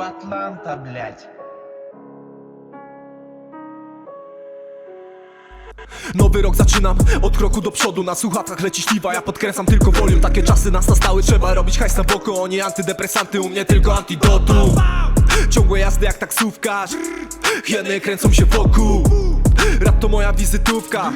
Атланта, блядь. Nowy rok zaczynam od kroku do przodu Na słuchawkach leci śliwa, ja podkręcam tylko volume Takie czasy nas nastały, trzeba robić hajs na boku Oni antydepresanty, u mnie tylko antidotum Ciągłe jazdy jak taksówkarz Hieny kręcą się wokół Rap to moja wizytówka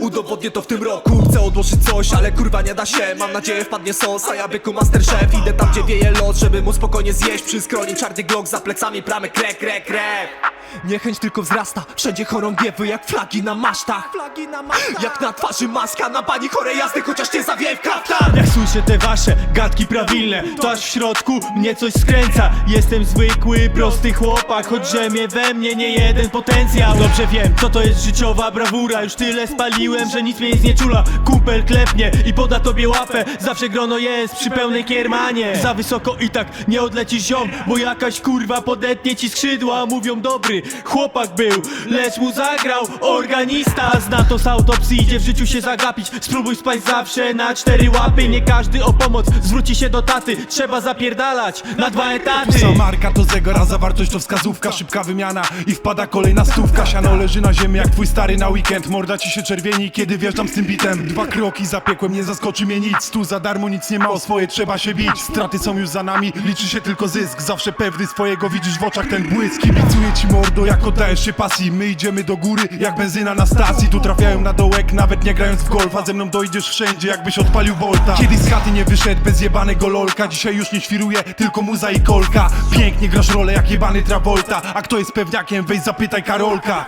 Udowodnię to w tym roku. Chcę odłożyć coś, ale kurwa nie da się. Mam nadzieję wpadnie sos, a ja byku masterchef. Idę tam gdzie wieje los, żeby móc spokojnie zjeść. Przy skroni czarny glock, za plecami pramy. Krek, krek, krek Niechęć tylko wzrasta, wszędzie chorągiewy jak flagi na masztach. Flagi na masztach. Jak na twarzy maska, na bani chorej jazdy Chociaż nie zawieje w kaftan Jak słyszę te wasze gadki prawilne To aż w środku mnie coś skręca. Jestem zwykły, prosty chłopak Choć mnie we mnie nie jeden potencjał. Dobrze wiem, co to jest życiowa brawura Już tyle spaliłem, że nic mnie nie znieczula. Kumpel klepnie i poda tobie łapę Zawsze grono jest przy pełnej kiermanie. Za wysoko i tak nie odlecisz ziom Bo jakaś kurwa podetnie ci skrzydła. Mówią dobry, chłopak był Lecz mu zagrał organista. Zna to z autopsji, idzie w życiu się zagapić. Spróbuj spać zawsze na cztery łapy. Nie każdy o pomoc zwróci się do taty. Trzeba zapierdalać na dwa etaty. Pusa marka to zegora, zawartość to wskazówka. Szybka wymiana i wpada kolejna stówka. Siano leży na ziemi jak twój stary na weekend. Morda ci się czerwieni, kiedy wjeżdżam z tym bitem. Dwa kroki zapiekłem, nie zaskoczy mnie nic. Tu za darmo nic nie ma, o swoje trzeba się bić. Straty są już za nami, liczy się tylko zysk. Zawsze pewny swojego, widzisz w oczach ten błysk. Kibicuję ci mordo, jak oddajesz się pasji. My idziemy do góry, jak benzyna na stacji. Tu trafiają na dołek, nawet nie grając w golfa Ze mną dojdziesz wszędzie, jakbyś odpalił volta. Kiedyś z chaty nie wyszedł bez jebanego lolka Dzisiaj już nie świruje, tylko muza i kolka. Pięknie grasz rolę jak jebany Travolta. A kto jest pewniakiem, weź zapytaj Karolka